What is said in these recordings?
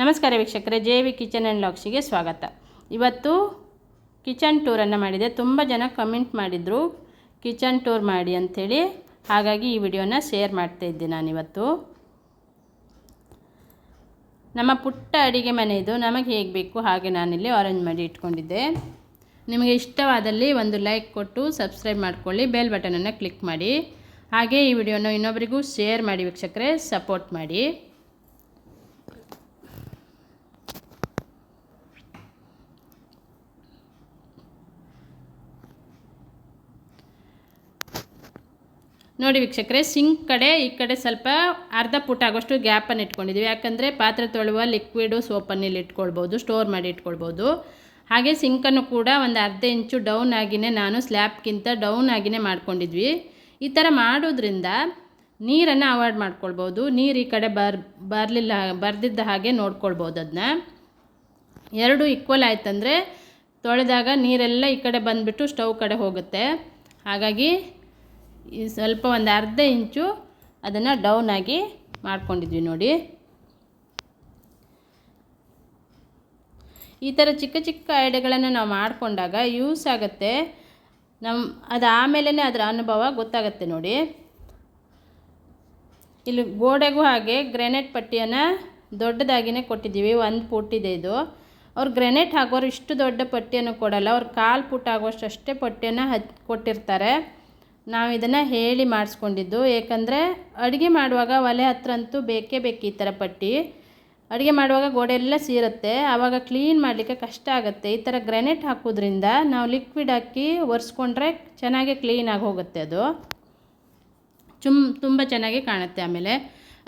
ನಮಸ್ಕಾರ ವೀಕ್ಷಕರೇ, J V kitchen and ಲಾಕ್ಸಿಗೆ ಸ್ವಾಗತ. ಇವತ್ತು ಕಿಚನ್ ಟೂರನ್ನು ಮಾಡಿದೆ. ತುಂಬ ಜನ ಕಮೆಂಟ್ ಮಾಡಿದರು, ಕಿಚನ್ ಟೂರ್ ಮಾಡಿ ಅಂಥೇಳಿ. ಹಾಗಾಗಿ ಈ ವಿಡಿಯೋನ ಶೇರ್ ಮಾಡ್ತಾ ಇದ್ದೆ ನಾನಿವತ್ತು. ನಮ್ಮ ಪುಟ್ಟ ಅಡಿಗೆ ಮನೆ ಇದು ನಮಗೆ ಹೇಗೆ ಬೇಕು ಹಾಗೆ ನಾನಿಲ್ಲಿ ಅರೇಂಜ್ ಮಾಡಿ ಇಟ್ಕೊಂಡಿದ್ದೆ. ನಿಮಗೆ ಇಷ್ಟವಾದಲ್ಲಿ ಒಂದು ಲೈಕ್ ಕೊಟ್ಟು ಸಬ್ಸ್ಕ್ರೈಬ್ ಮಾಡ್ಕೊಳ್ಳಿ ಬೆಲ್ ಬಟನನ್ನು ಕ್ಲಿಕ್ ಮಾಡಿ. ಹಾಗೆ ಈ ವಿಡಿಯೋನ ಇನ್ನೊಬ್ಬರಿಗೂ ಶೇರ್ ಮಾಡಿ ವೀಕ್ಷಕರೇ ಸಪೋರ್ಟ್ ಮಾಡಿ. ನೋಡಿ ವೀಕ್ಷಕರೆ ಸಿಂಕ್ ಕಡೆ, ಈ ಕಡೆ ಸ್ವಲ್ಪ ಅರ್ಧ ಪುಟ ಆಗೋಷ್ಟು ಗ್ಯಾಪನ್ನು ಇಟ್ಕೊಂಡಿದ್ದೀವಿ. ಯಾಕಂದರೆ ಪಾತ್ರೆ ತೊಳೆಯುವ ಲಿಕ್ವಿಡು ಸೋಪನ್ನು ಇಲ್ಲಿ ಇಟ್ಕೊಳ್ಬೋದು ಸ್ಟೋರ್ ಮಾಡಿ ಇಟ್ಕೊಳ್ಬೋದು. ಹಾಗೆ ಸಿಂಕನ್ನು ಕೂಡ ಒಂದು ಅರ್ಧ ಇಂಚು ಡೌನ್ ಆಗಿನೇ ನಾನು ಸ್ಲ್ಯಾಬ್ಗಿಂತ ಡೌನ್ ಆಗಿನೇ ಮಾಡ್ಕೊಂಡಿದ್ವಿ. ಈ ಥರ ಮಾಡೋದ್ರಿಂದ ನೀರನ್ನು ಅವಾಯ್ಡ್ ಮಾಡ್ಕೊಳ್ಬೋದು. ನೀರು ಈ ಕಡೆ ಬರ್, ಬರಲಿಲ್ಲ, ಬರೆದಿದ್ದ ಹಾಗೆ ನೋಡ್ಕೊಳ್ಬೋದು ಅದನ್ನ ಎರಡು ಈಕ್ವಲ್ ಆಯ್ತಂದರೆ ತೊಳೆದಾಗ ನೀರೆಲ್ಲ ಈ ಕಡೆ ಬಂದುಬಿಟ್ಟು ಸ್ಟವ್ ಕಡೆ ಹೋಗುತ್ತೆ. ಹಾಗಾಗಿ ಸ್ವಲ್ಪ ಒಂದು ಅರ್ಧ ಇಂಚು ಅದನ್ನು ಡೌನ್ ಆಗಿ ಮಾಡ್ಕೊಂಡಿದ್ವಿ ನೋಡಿ. ಈ ಥರ ಚಿಕ್ಕ ಚಿಕ್ಕ ಐಡಿಯಾಗಳನ್ನು ನಾವು ಮಾಡಿಕೊಂಡಾಗ ಯೂಸ್ ಆಗುತ್ತೆ. ನಮ್ಮ ಅದು ಆಮೇಲೇ ಅದರ ಅನುಭವ ಗೊತ್ತಾಗುತ್ತೆ ನೋಡಿ. ಇಲ್ಲಿ ಗೋಡೆಗೂ ಹಾಗೆ ಗ್ರೆನೇಟ್ ಪಟ್ಟಿಯನ್ನು ದೊಡ್ಡದಾಗಿಯೇ ಕೊಟ್ಟಿದ್ದೀವಿ, ಒಂದು ಪುಟ್ಟಿದೆ ಇದು. ಅವ್ರು ಗ್ರೆನೇಟ್ ಹಾಕೋರು ಇಷ್ಟು ದೊಡ್ಡ ಪಟ್ಟಿಯನ್ನು ಕೊಡಲ್ಲ, ಅವ್ರು ಕಾಲು ಪುಟ್ ಆಗುವಷ್ಟು ಅಷ್ಟೇ ಪಟ್ಟಿಯನ್ನು ಹಚ್ ಕೊಟ್ಟಿರ್ತಾರೆ. ನಾವು ಇದನ್ನು ಹೇಳಿ ಮಾಡಿಸ್ಕೊಂಡಿದ್ದು. ಏಕೆಂದರೆ ಅಡುಗೆ ಮಾಡುವಾಗ ಒಲೆ ಹತ್ರ ಅಂತೂ ಬೇಕೇ ಬೇಕು ಈ ಥರ ಪಟ್ಟಿ. ಅಡುಗೆ ಮಾಡುವಾಗ ಗೋಡೆ ಎಲ್ಲ ಸೀರುತ್ತೆ. ಆವಾಗ ಕ್ಲೀನ್ ಮಾಡಲಿಕ್ಕೆ ಕಷ್ಟ ಆಗುತ್ತೆ. ಈ ಥರ ಗ್ರೆನೇಟ್ ಹಾಕೋದ್ರಿಂದ ನಾವು ಲಿಕ್ವಿಡ್ ಹಾಕಿ ಒರೆಸ್ಕೊಂಡ್ರೆ ಚೆನ್ನಾಗಿ ಕ್ಲೀನಾಗಿ ಹೋಗುತ್ತೆ ಅದು. ಚುಮ್, ತುಂಬ ಚೆನ್ನಾಗಿ ಕಾಣುತ್ತೆ ಆಮೇಲೆ.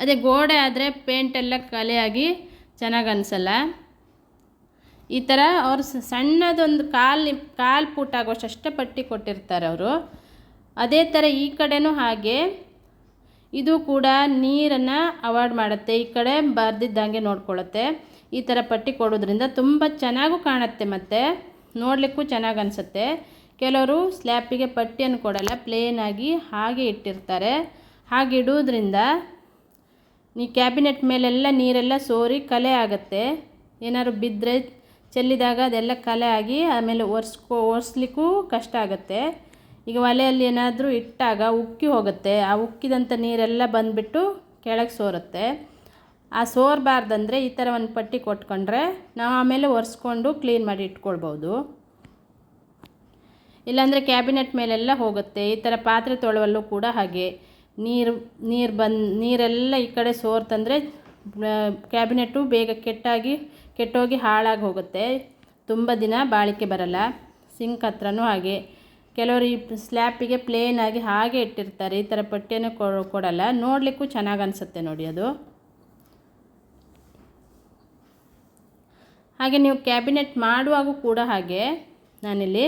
ಅದೇ ಗೋಡೆ ಆದರೆ ಪೇಂಟೆಲ್ಲ ಕಲೆಯಾಗಿ ಚೆನ್ನಾಗಿ ಅನಿಸಲ್ಲ. ಈ ಥರ ಅವ್ರು ಸಣ್ಣದೊಂದು ಕಾಲು ಕಾಲು ಪುಟ್ಟಾಗೋಷ್ಟು ಅಷ್ಟೇ ಪಟ್ಟಿ ಕೊಟ್ಟಿರ್ತಾರೆ ಅವರು. ಅದೇ ಥರ ಈ ಕಡೆನೂ ಹಾಗೆ. ಇದು ಕೂಡ ನೀರನ್ನು ಅವಾಯ್ಡ್ ಮಾಡುತ್ತೆ. ಈ ಕಡೆ ಬರ್ದಿದ್ದಂಗೆ ನೋಡ್ಕೊಳ್ಳುತ್ತೆ. ಈ ಥರ ಪಟ್ಟಿ ಕೊಡೋದ್ರಿಂದ ತುಂಬ ಚೆನ್ನಾಗೂ ಕಾಣುತ್ತೆ ಮತ್ತು. ನೋಡಲಿಕ್ಕೂ ಚೆನ್ನಾಗಿ ಅನಿಸುತ್ತೆ. ಕೆಲವರು ಸ್ಲ್ಯಾಪಿಗೆ ಪಟ್ಟಿಯನ್ನು ಕೊಡಲ್ಲ ಪ್ಲೇನಾಗಿ ಹಾಗೆ ಇಟ್ಟಿರ್ತಾರೆ. ಹಾಗೆ ಇಡೋದ್ರಿಂದ ಈ ಕ್ಯಾಬಿನೆಟ್ ಮೇಲೆಲ್ಲ ನೀರೆಲ್ಲ ಸೋರಿ ಕಲೆ ಆಗುತ್ತೆ. ಏನಾದ್ರು ಬಿದ್ದರೆ ಚೆಲ್ಲಿದಾಗ ಅದೆಲ್ಲ ಕಲೆ ಆಗಿ ಆಮೇಲೆ ಒರೆಸ್ಕೊ, ಒರೆಸ್ಲಿಕ್ಕೂ ಕಷ್ಟ ಆಗುತ್ತೆ. ಈಗ ಒಲೆಯಲ್ಲಿ ಏನಾದರೂ ಇಟ್ಟಾಗ ಉಕ್ಕಿ ಹೋಗುತ್ತೆ. ಆ ಉಕ್ಕಿದಂಥ ನೀರೆಲ್ಲ ಬಂದುಬಿಟ್ಟು ಕೆಳಗೆ ಸೋರುತ್ತೆ. ಆ ಸೋರಬಾರ್ದಂದರೆ ಈ ಥರ ಒಂದು ಪಟ್ಟಿ ಕೊಟ್ಕೊಂಡ್ರೆ ನಾವು ಆಮೇಲೆ ಒರೆಸ್ಕೊಂಡು ಕ್ಲೀನ್ ಮಾಡಿ ಇಟ್ಕೊಳ್ಬೋದು. ಇಲ್ಲಾಂದರೆ ಕ್ಯಾಬಿನೆಟ್ ಮೇಲೆಲ್ಲ ಹೋಗುತ್ತೆ. ಈ ಥರ ಪಾತ್ರೆ ತೊಳೆವಲ್ಲೂ ಕೂಡ ಹಾಗೆ. ನೀರು ನೀರು ಬಂದು, ನೀರೆಲ್ಲ ಈ ಕಡೆ ಸೋರ್ತಂದರೆ ಕ್ಯಾಬಿನೆಟ್ಟು ಬೇಗ ಕೆಟ್ಟಾಗಿ, ಕೆಟ್ಟೋಗಿ ಹಾಳಾಗಿ ಹೋಗುತ್ತೆ. ತುಂಬ ದಿನ ಬಾಳಿಕೆ ಬರಲ್ಲ. ಸಿಂಕ್ ಹತ್ರನೂ ಹಾಗೆ. ಕೆಲವರು ಈ ಸ್ಲ್ಯಾಪಿಗೆ ಆಗಿ ಹಾಗೆ ಇಟ್ಟಿರ್ತಾರೆ, ಈ ಥರ ಪಟ್ಟಿಯನ್ನು ಕೊಡಲ್ಲ. ನೋಡಲಿಕ್ಕೂ ಚೆನ್ನಾಗಿ ಅನಿಸುತ್ತೆ ನೋಡಿ ಅದು. ಹಾಗೆ ನೀವು ಕ್ಯಾಬಿನೆಟ್ ಮಾಡುವಾಗ ಕೂಡ ಹಾಗೆ. ನಾನಿಲ್ಲಿ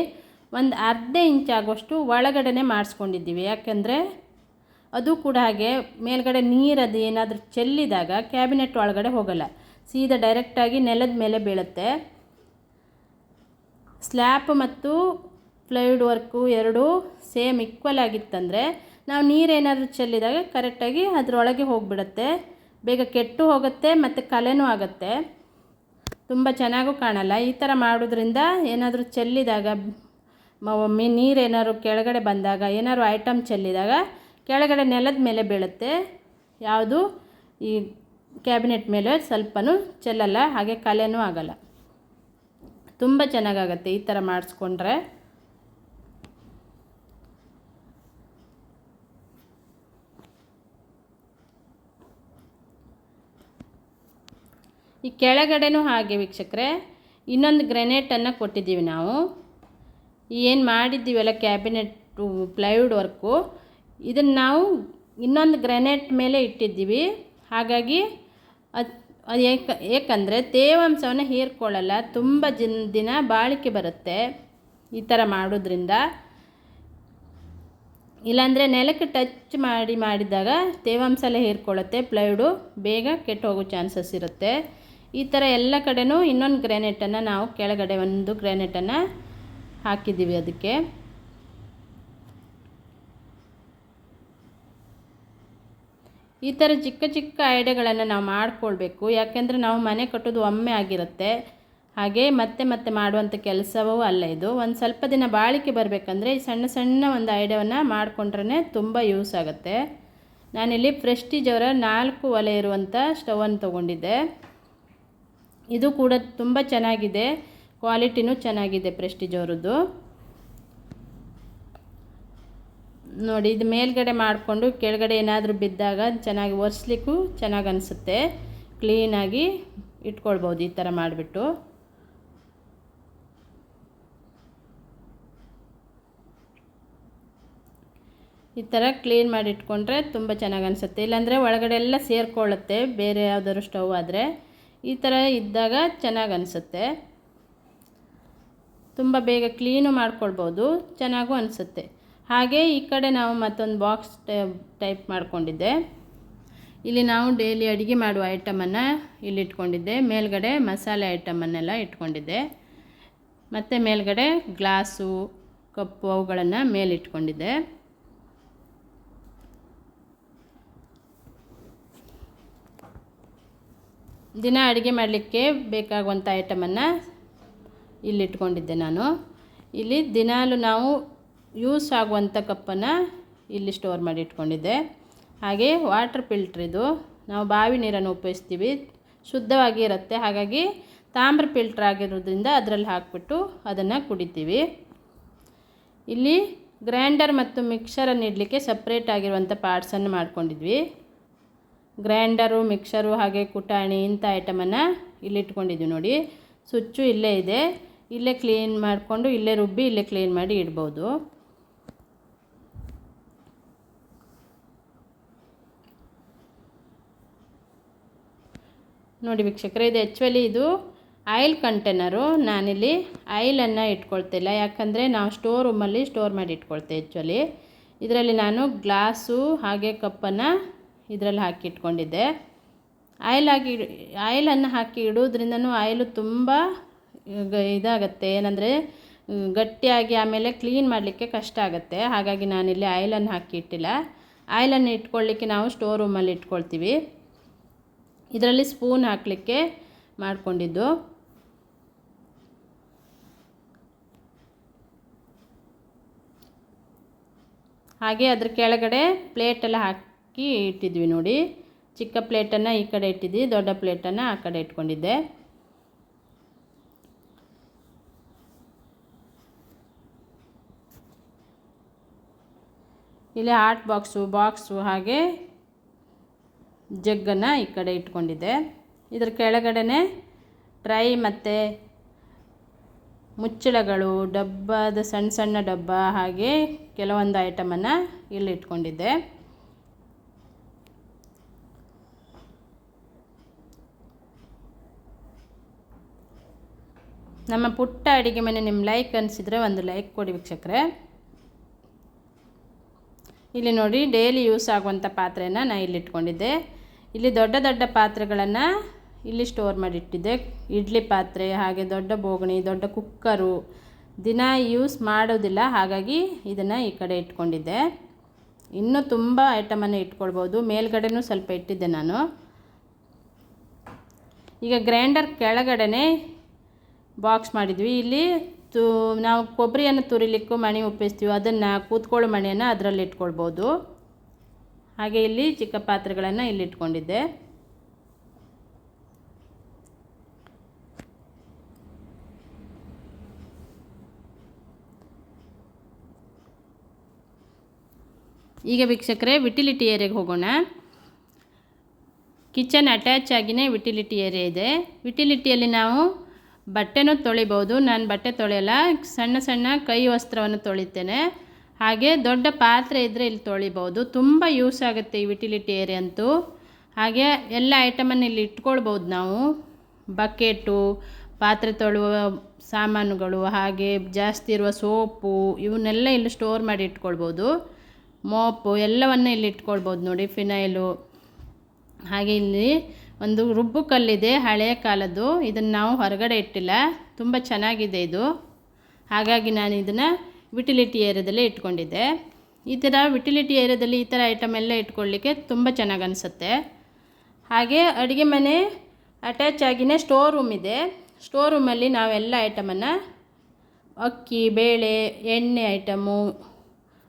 ಒಂದು ಅರ್ಧ ಇಂಚ್ ಆಗುವಷ್ಟು ಒಳಗಡೆನೆ ಮಾಡಿಸ್ಕೊಂಡಿದ್ದೀವಿ. ಯಾಕೆಂದರೆ ಅದು ಕೂಡ ಹಾಗೆ ಮೇಲ್ಗಡೆ ನೀರದು ಏನಾದರೂ ಚೆಲ್ಲಿದಾಗ ಕ್ಯಾಬಿನೆಟ್ ಒಳಗಡೆ ಹೋಗಲ್ಲ. ಸೀದಾ ಡೈರೆಕ್ಟಾಗಿ ನೆಲದ ಮೇಲೆ ಬೀಳುತ್ತೆ. ಸ್ಲ್ಯಾಪ್ ಮತ್ತು ಪ್ಲೈವುಡ್ ವರ್ಕು ಎರಡೂ ಸೇಮ್ ಈಕ್ವಲ್ ಆಗಿತ್ತಂದರೆ ನಾವು ನೀರೇನಾದರೂ ಚೆಲ್ಲಿದಾಗ ಕರೆಕ್ಟಾಗಿ ಅದರೊಳಗೆ ಹೋಗಿಬಿಡತ್ತೆ. ಬೇಗ ಕೆಟ್ಟು ಹೋಗುತ್ತೆ ಮತ್ತು ಕಲೆನೂ ಆಗುತ್ತೆ. ತುಂಬ ಚೆನ್ನಾಗೂ ಕಾಣಲ್ಲ. ಈ ಥರ ಮಾಡೋದ್ರಿಂದ ಏನಾದರೂ ಚೆಲ್ಲಿದಾಗ ಒಮ್ಮೆ ನೀರೇನಾದ್ರು ಕೆಳಗಡೆ ಬಂದಾಗ, ಏನಾದ್ರು ಐಟಮ್ ಚೆಲ್ಲಿದಾಗ ಕೆಳಗಡೆ ನೆಲದ ಮೇಲೆ ಬೀಳುತ್ತೆ. ಯಾವುದು? ಈ ಕ್ಯಾಬಿನೆಟ್ ಮೇಲೆ ಸ್ವಲ್ಪನೂ ಚೆಲ್ಲಲ್ಲ, ಹಾಗೆ ಕಲೆನೂ ಆಗಲ್ಲ. ತುಂಬ ಚೆನ್ನಾಗಾಗತ್ತೆ ಈ ಥರ ಮಾಡಿಸ್ಕೊಂಡ್ರೆ. ಈ ಕೆಳಗಡೆನೂ ಹಾಗೆ ವೀಕ್ಷಕರೆ. ಇನ್ನೊಂದು ಗ್ರೆನೇಟನ್ನು ಕೊಟ್ಟಿದ್ದೀವಿ ನಾವು. ಏನು ಮಾಡಿದ್ದೀವಲ್ಲ ಕ್ಯಾಬಿನೆಟ್ ಪ್ಲೈವುಡ್ ವರ್ಕು, ಇದನ್ನು ನಾವು ಇನ್ನೊಂದು ಗ್ರೆನೇಟ್ ಮೇಲೆ ಇಟ್ಟಿದ್ದೀವಿ. ಹಾಗಾಗಿ ಅದು ಅದು ಏಕೆ, ಏಕೆಂದರೆ ತೇವಾಂಶವನ್ನು ಹೀರ್ಕೊಳ್ಳಲ್ಲ, ತುಂಬ ಜಿನ್ ದಿನ ಬಾಳಿಕೆ ಬರುತ್ತೆ ಈ ಥರ ಮಾಡೋದ್ರಿಂದ. ಇಲ್ಲಾಂದರೆ ನೆಲಕ್ಕೆ ಟಚ್ ಮಾಡಿ ಮಾಡಿದಾಗ ತೇವಾಂಶ ಎಲ್ಲ ಹೀರ್ಕೊಳ್ಳುತ್ತೆ, ಪ್ಲೈವುಡು ಬೇಗ ಕೆಟ್ಟು ಹೋಗೋ ಚಾನ್ಸಸ್ ಇರುತ್ತೆ. ಈ ಥರ ಎಲ್ಲ ಕಡೆನೂ ಇನ್ನೊಂದು ಗ್ರಾನೈಟನ್ನು ನಾವು ಕೆಳಗಡೆ ಒಂದು ಗ್ರಾನೈಟನ್ನು ಹಾಕಿದ್ದೀವಿ ಅದಕ್ಕೆ. ಈ ಥರ ಚಿಕ್ಕ ಚಿಕ್ಕ ಐಡಿಯಾಗಳನ್ನು ನಾವು ಮಾಡಿಕೊಳ್ಬೇಕು. ಯಾಕೆಂದರೆ ನಾವು ಮನೆ ಕಟ್ಟೋದು ಒಮ್ಮೆ ಆಗಿರುತ್ತೆ. ಹಾಗೆ ಮತ್ತೆ ಮತ್ತೆ ಮಾಡುವಂಥ ಕೆಲಸವೂ ಅಲ್ಲ ಇದು. ಒಂದು ಸ್ವಲ್ಪ ದಿನ ಬಾಳಿಕೆ ಬರಬೇಕಂದ್ರೆ ಈ ಸಣ್ಣ ಸಣ್ಣ ಒಂದು ಐಡಿಯಾವನ್ನು ಮಾಡಿಕೊಂಡ್ರೆ ತುಂಬ ಯೂಸ್ ಆಗುತ್ತೆ. ನಾನಿಲ್ಲಿ ಪ್ರೆಸ್ಟೀಜ್ ಅವರ ನಾಲ್ಕು ಒಲೆ ಇರುವಂಥ ಸ್ಟವನ್ನು ತೊಗೊಂಡಿದ್ದೆ. ಇದು ಕೂಡ ತುಂಬ ಚೆನ್ನಾಗಿದೆ. ಕ್ವಾಲಿಟಿನೂ ಚೆನ್ನಾಗಿದೆ ಪ್ರೆಸ್ಟೀಜ್ ಅವರದ್ದು. ನೋಡಿ, ಇದು ಮೇಲ್ಗಡೆ ಮಾಡಿಕೊಂಡು ಕೆಳಗಡೆ ಏನಾದರೂ ಬಿದ್ದಾಗ ಚೆನ್ನಾಗಿ ಒರೆಸ್ಲಿಕ್ಕೂ ಚೆನ್ನಾಗಿ ಅನಿಸುತ್ತೆ. ಕ್ಲೀನಾಗಿ ಇಟ್ಕೊಳ್ಬೋದು ಈ ಥರ ಮಾಡಿಬಿಟ್ಟು. ಈ ಥರ ಕ್ಲೀನ್ ಮಾಡಿ ಇಟ್ಕೊಂಡ್ರೆ ತುಂಬ ಚೆನ್ನಾಗಿ ಅನಿಸುತ್ತೆ. ಇಲ್ಲಾಂದರೆ ಒಳಗಡೆ ಎಲ್ಲ ಸೇರಿಕೊಳ್ಳುತ್ತೆ, ಬೇರೆ ಯಾವುದಾದ್ರು ಸ್ಟವ್ ಆದರೆ. ಈ ಥರ ಇದ್ದಾಗ ಚೆನ್ನಾಗಿ ಅನಿಸುತ್ತೆ. ತುಂಬ ಬೇಗ ಕ್ಲೀನು ಮಾಡ್ಕೊಳ್ಬೋದು, ಚೆನ್ನಾಗೂ ಅನಿಸುತ್ತೆ. ಹಾಗೆ ಈ ಕಡೆ ನಾವು ಮತ್ತೊಂದು ಬಾಕ್ಸ್ ಟೈಪ್ ಮಾಡಿಕೊಂಡಿದ್ದೆ. ಇಲ್ಲಿ ನಾವು ಡೈಲಿ ಅಡುಗೆ ಮಾಡುವ ಐಟಮನ್ನು ಇಲ್ಲಿ ಇಟ್ಕೊಂಡಿದ್ದೆ ಮೇಲ್ಗಡೆ ಮಸಾಲೆ ಐಟಮನ್ನೆಲ್ಲ ಇಟ್ಕೊಂಡಿದ್ದೆ. ಮತ್ತು ಮೇಲ್ಗಡೆ ಗ್ಲಾಸು, ಕಪ್ಪು ಅವುಗಳನ್ನು ಮೇಲಿಟ್ಕೊಂಡಿದ್ದೆ. ದಿನ ಅಡುಗೆ ಮಾಡಲಿಕ್ಕೆ ಬೇಕಾಗುವಂಥ ಐಟಮನ್ನು ಇಲ್ಲಿಟ್ಕೊಂಡಿದ್ದೆ ನಾನು. ಇಲ್ಲಿ ದಿನಾಲು ನಾವು ಯೂಸ್ ಆಗುವಂಥ ಕಪ್ಪನ್ನು ಇಲ್ಲಿ ಸ್ಟೋರ್ ಮಾಡಿ ಇಟ್ಕೊಂಡಿದ್ದೆ ಹಾಗೆ ವಾಟರ್ ಫಿಲ್ಟ್ರ್ ಇದು. ನಾವು ಬಾವಿ ನೀರನ್ನು ಉಪಯೋಗಿಸ್ತೀವಿ. ಶುದ್ಧವಾಗಿ ಇರುತ್ತೆ. ಹಾಗಾಗಿ ತಾಮ್ರ ಫಿಲ್ಟ್ರ್ ಆಗಿರೋದ್ರಿಂದ ಅದರಲ್ಲಿ ಹಾಕಿಬಿಟ್ಟು ಅದನ್ನು ಕುಡಿತೀವಿ. ಇಲ್ಲಿ ಗ್ರೈಂಡರ್ ಮತ್ತು ಮಿಕ್ಸರನ್ನು ಇಡಲಿಕ್ಕೆ ಸಪ್ರೇಟ್ ಆಗಿರುವಂಥ ಪಾರ್ಟ್ಸನ್ನು ಮಾಡ್ಕೊಂಡಿದ್ವಿ. ಗ್ರೈಂಡರು, ಮಿಕ್ಸರು ಹಾಗೆ ಕುಟಾಣಿ ಇಂಥ ಐಟಮನ್ನು ಇಲ್ಲಿ ಇಟ್ಕೊಂಡಿದ್ವಿ ನೋಡಿ. ಸ್ವಿಚ್ಚು ಇಲ್ಲೇ ಇದೆ. ಇಲ್ಲೇ ಕ್ಲೀನ್ ಮಾಡಿಕೊಂಡು ಇಲ್ಲೇ ರುಬ್ಬಿ ಇಲ್ಲೇ ಕ್ಲೀನ್ ಮಾಡಿ ಇಡ್ಬೋದು. ನೋಡಿ ವೀಕ್ಷಕರೇ, ಇದು ಆ್ಯಕ್ಚುಲಿ ಇದು ಆಯಿಲ್ ಕಂಟೇನರು. ನಾನಿಲ್ಲಿ ಆಯಿಲನ್ನು ಇಟ್ಕೊಳ್ತಿಲ್ಲ. ಯಾಕಂದರೆ ನಾವು ಸ್ಟೋರ್ ರೂಮಲ್ಲಿ ಸ್ಟೋರ್ ಮಾಡಿ ಇಟ್ಕೊಳ್ತೇವೆ ಆ್ಯಕ್ಚುಲಿ ಇದರಲ್ಲಿ ನಾನು ಗ್ಲಾಸು ಹಾಗೆ ಕಪ್ಪನ್ನು ಇದರಲ್ಲಿ ಹಾಕಿ ಇಟ್ಕೊಂಡಿದ್ದೆ. ಆಯಿಲ್ ಹಾಕಿ ಆಯಿಲನ್ನು ಹಾಕಿ ಇಡೋದ್ರಿಂದನೂ ಆಯಿಲು ತುಂಬ ಇದಾಗತ್ತೆ. ಏನಂದರೆ ಗಟ್ಟಿಯಾಗಿ ಆಮೇಲೆ ಕ್ಲೀನ್ ಮಾಡಲಿಕ್ಕೆ ಕಷ್ಟ ಆಗುತ್ತೆ. ಹಾಗಾಗಿ ನಾನಿಲ್ಲಿ ಆಯಿಲನ್ನು ಹಾಕಿ ಇಟ್ಟಿಲ್ಲ. ಆಯಿಲನ್ನು ಇಟ್ಕೊಳ್ಳಿಕ್ಕೆ ನಾವು ಸ್ಟೋರ್ ರೂಮಲ್ಲಿ ಇಟ್ಕೊಳ್ತೀವಿ. ಇದರಲ್ಲಿ ಸ್ಪೂನ್ ಹಾಕಲಿಕ್ಕೆ ಮಾಡಿಕೊಂಡಿದ್ದು. ಹಾಗೆ ಅದ್ರ ಕೆಳಗಡೆ ಪ್ಲೇಟೆಲ್ಲ ಹಾಕಿ ಇಟ್ಟಿದ್ವಿ ನೋಡಿ. ಚಿಕ್ಕ ಪ್ಲೇಟನ್ನು ಈ ಕಡೆ ಇಟ್ಟಿದ್ವಿ, ದೊಡ್ಡ ಪ್ಲೇಟನ್ನು ಆ ಕಡೆ ಇಟ್ಕೊಂಡಿದ್ದೆ. ಇಲ್ಲಿ ಹಾಟ್ ಬಾಕ್ಸು ಬಾಕ್ಸು ಹಾಗೆ ಜಗ್ಗನ್ನು ಈ ಕಡೆ ಇಟ್ಕೊಂಡಿದ್ದೆ. ಇದ್ರ ಕೆಳಗಡೆ ಟ್ರೈ ಮತ್ತು ಮುಚ್ಚಳಗಳು, ಡಬ್ಬದ ಸಣ್ಣ ಸಣ್ಣ ಡಬ್ಬ ಹಾಗೆ ಕೆಲವೊಂದು ಐಟಮನ್ನು ಇಲ್ಲಿ ಇಟ್ಕೊಂಡಿದ್ದೆ. ನಮ್ಮ ಪುಟ್ಟ ಅಡುಗೆ ಮನೆ ನಿಮ್ಮ ಲೈಕ್ ಅನಿಸಿದರೆ ಒಂದು ಲೈಕ್ ಕೊಡಿ ವೀಕ್ಷಕರೇ. ಇಲ್ಲಿ ನೋಡಿ ಡೈಲಿ ಯೂಸ್ ಆಗುವಂಥ ಪಾತ್ರೆನ ನಾನು ಇಲ್ಲಿ ಇಟ್ಕೊಂಡಿದ್ದೆ. ಇಲ್ಲಿ ದೊಡ್ಡ ದೊಡ್ಡ ಪಾತ್ರೆಗಳನ್ನು ಇಲ್ಲಿ ಸ್ಟೋರ್ ಮಾಡಿಟ್ಟಿದ್ದೆ ಇಡ್ಲಿ ಪಾತ್ರೆ, ಹಾಗೆ ದೊಡ್ಡ ಬೋಗಣಿ, ದೊಡ್ಡ ಕುಕ್ಕರು, ದಿನ ಯೂಸ್ ಮಾಡೋದಿಲ್ಲ, ಹಾಗಾಗಿ ಇದನ್ನು ಈ ಕಡೆ ಇಟ್ಕೊಂಡಿದ್ದೆ. ಇನ್ನೂ ತುಂಬ ಐಟಮನ್ನು ಇಟ್ಕೊಳ್ಬೋದು. ಮೇಲ್ಗಡೆನೂ ಸ್ವಲ್ಪ ಇಟ್ಟಿದ್ದೆ ನಾನು. ಈಗ ಗ್ರೈಂಡರ್ ಕೆಳಗಡೆ ಬಾಕ್ಸ್ ಮಾಡಿದ್ವಿ. ಇಲ್ಲಿ ತು, ನಾವು ಕೊಬ್ಬರಿಯನ್ನು ತುರಿಲಿಕ್ಕೂ ಮಣಿ ಉಪ್ಪಿಸ್ತೀವಿ. ಅದನ್ನು ಕೂತ್ಕೊಳ್ಳೋ ಮಣಿಯನ್ನು ಅದರಲ್ಲಿ ಇಟ್ಕೊಳ್ಬೋದು. ಹಾಗೆ ಇಲ್ಲಿ ಚಿಕ್ಕ ಪಾತ್ರೆಗಳನ್ನು ಇಲ್ಲಿ ಇಟ್ಕೊಂಡಿದ್ದೆ. ಈಗ ವೀಕ್ಷಕರೇ, ವಿಟಿಲಿಟಿ ಏರಿಯಾಗೆ ಹೋಗೋಣ. ಕಿಚನ್ ಅಟ್ಯಾಚ್ ಆಗಿಯೇ ವಿಟಿಲಿಟಿ ಏರಿಯಾ ಇದೆ. ವಿಟಿಲಿಟಿಯಲ್ಲಿ ನಾವು ಬಟ್ಟೆನೂ ತೊಳಿಬೋದು. ನಾನು ಬಟ್ಟೆ ತೊಳೆಯಲ್ಲ, ಸಣ್ಣ ಸಣ್ಣ ಕೈ ವಸ್ತ್ರವನ್ನು ತೊಳಿತೇನೆ. ಹಾಗೆ ದೊಡ್ಡ ಪಾತ್ರೆ ಇದ್ದರೆ ಇಲ್ಲಿ ತೊಳಿಬೋದು. ತುಂಬ ಯೂಸ್ ಆಗುತ್ತೆ ಈ ವಿಟಿಲಿಟಿ ಏರಿಯಾ ಅಂತೂ. ಹಾಗೆ ಎಲ್ಲ ಐಟಮನ್ನು ಇಲ್ಲಿ ಇಟ್ಕೊಳ್ಬೋದು ನಾವು. ಬಕೆಟು, ಪಾತ್ರೆ ತೊಳುವ ಸಾಮಾನುಗಳು, ಹಾಗೆ ಜಾಸ್ತಿ ಇರುವ ಸೋಪು, ಇವನ್ನೆಲ್ಲ ಇಲ್ಲಿ ಸ್ಟೋರ್ ಮಾಡಿ ಇಟ್ಕೊಳ್ಬೋದು. ಮೋಪು ಎಲ್ಲವನ್ನು ಇಲ್ಲಿ ಇಟ್ಕೊಳ್ಬೋದು ನೋಡಿ, ಫಿನೈಲು. ಹಾಗೆ ಇಲ್ಲಿ ಒಂದು ರುಬ್ಬು ಕಲ್ಲಿದೆ, ಹಳೆಯ ಕಾಲದ್ದು. ಇದನ್ನು ನಾವು ಹೊರಗಡೆ ಇಟ್ಟಿಲ್ಲ. ತುಂಬ ಚೆನ್ನಾಗಿದೆ ಇದು. ಹಾಗಾಗಿ ನಾನು ಇದನ್ನು ವಿಟಿಲಿಟಿ ಏರಿಯಾದಲ್ಲೇ ಇಟ್ಕೊಂಡಿದ್ದೆ. ಈ ಥರ ವಿಟಿಲಿಟಿ ಏರಿಯಾದಲ್ಲಿ ಈ ಥರ ಐಟಮ್ ಎಲ್ಲ ಇಟ್ಕೊಳ್ಳಿಕ್ಕೆ ತುಂಬ ಚೆನ್ನಾಗಿ ಅನಿಸುತ್ತೆ. ಹಾಗೆ ಅಡುಗೆ ಮನೆ ಅಟ್ಯಾಚ್ ಆಗಿನೇ ಸ್ಟೋರ್ ರೂಮ್ ಇದೆ. ಸ್ಟೋರ್ ರೂಮಲ್ಲಿ ನಾವೆಲ್ಲ ಐಟಮನ್ನು ಅಕ್ಕಿ, ಬೇಳೆ, ಎಣ್ಣೆ ಐಟಮು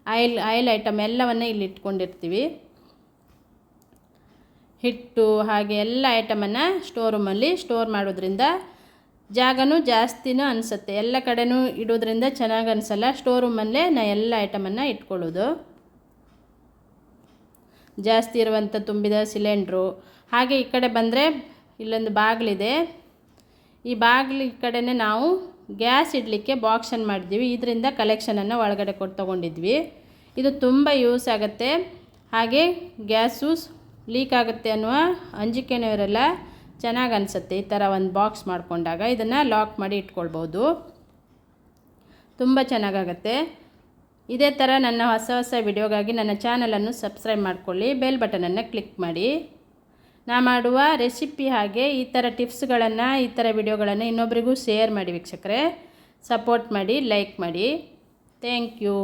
ಆಯಿಲ್ ಆಯಿಲ್ ಐಟಮ್ ಎಲ್ಲವನ್ನು ಇಲ್ಲಿ ಇಟ್ಕೊಂಡಿರ್ತೀವಿ. ಹಿಟ್ಟು ಹಾಗೆ ಎಲ್ಲ ಐಟಮನ್ನು ಸ್ಟೋರ್ ರೂಮಲ್ಲಿ ಸ್ಟೋರ್ ಮಾಡೋದ್ರಿಂದ ಜಾಗನೂ ಜಾಸ್ತಿನೂ ಅನಿಸುತ್ತೆ. ಎಲ್ಲ ಕಡೆನೂ ಇಡೋದ್ರಿಂದ ಚೆನ್ನಾಗಿ ಅನಿಸಲ್ಲ. ಸ್ಟೋರ್ ರೂಮಲ್ಲೇ ನಾ ಎಲ್ಲ ಐಟಮನ್ನು ಇಟ್ಕೊಳ್ಳೋದು. ಜಾಸ್ತಿ ಇರುವಂಥ ತುಂಬಿದ ಸಿಲಿಂಡ್ರು ಹಾಗೆ ಈ ಕಡೆ ಬಂದರೆ ಇಲ್ಲೊಂದು ಬಾಗಿಲಿದೆ. ಈ ಬಾಗಿಲು ಈ ಕಡೆನೇ ನಾವು ಗ್ಯಾಸ್ ಇಡಲಿಕ್ಕೆ ಬಾಕ್ಸನ್ನು ಮಾಡಿದ್ವಿ ಇದರಿಂದ ಕಲೆಕ್ಷನನ್ನು ಒಳಗಡೆ ಕೊಟ್ಟು ತೊಗೊಂಡಿದ್ವಿ. ಇದು ತುಂಬ ಯೂಸ್ ಆಗುತ್ತೆ. ಹಾಗೆ ಗ್ಯಾಸು ಲೀಕ್ ಆಗುತ್ತೆ ಅನ್ನುವ ಅಂಜಿಕೆನೂ ಇರಲ್ಲ ಚೆನ್ನಾಗಿ ಅನಿಸುತ್ತೆ ಈ ಥರ ಒಂದು ಬಾಕ್ಸ್ ಮಾಡಿಕೊಂಡಾಗ. ಇದನ್ನು ಲಾಕ್ ಮಾಡಿ ಇಟ್ಕೊಳ್ಬೋದು. ತುಂಬ ಚೆನ್ನಾಗಾಗತ್ತೆ. ಇದೇ ಥರ ನನ್ನ ಹೊಸ ಹೊಸ ವಿಡಿಯೋಗಾಗಿ ನನ್ನ ಚಾನಲನ್ನು ಸಬ್ಸ್ಕ್ರೈಬ್ ಮಾಡಿಕೊಳ್ಳಿ ಬೆಲ್ ಬಟನನ್ನು ಕ್ಲಿಕ್ ಮಾಡಿ. ನಾ ಮಾಡುವ ರೆಸಿಪಿ ಹಾಗೆ ಈ ಥರ ಟಿಪ್ಸ್ಗಳನ್ನು ಈ ಥರ ವಿಡಿಯೋಗಳನ್ನು ಇನ್ನೊಬ್ರಿಗೂ ಶೇರ್ ಮಾಡಿ ವೀಕ್ಷಕರೇ. ಸಪೋರ್ಟ್ ಮಾಡಿ ಲೈಕ್ ಮಾಡಿ. Thank you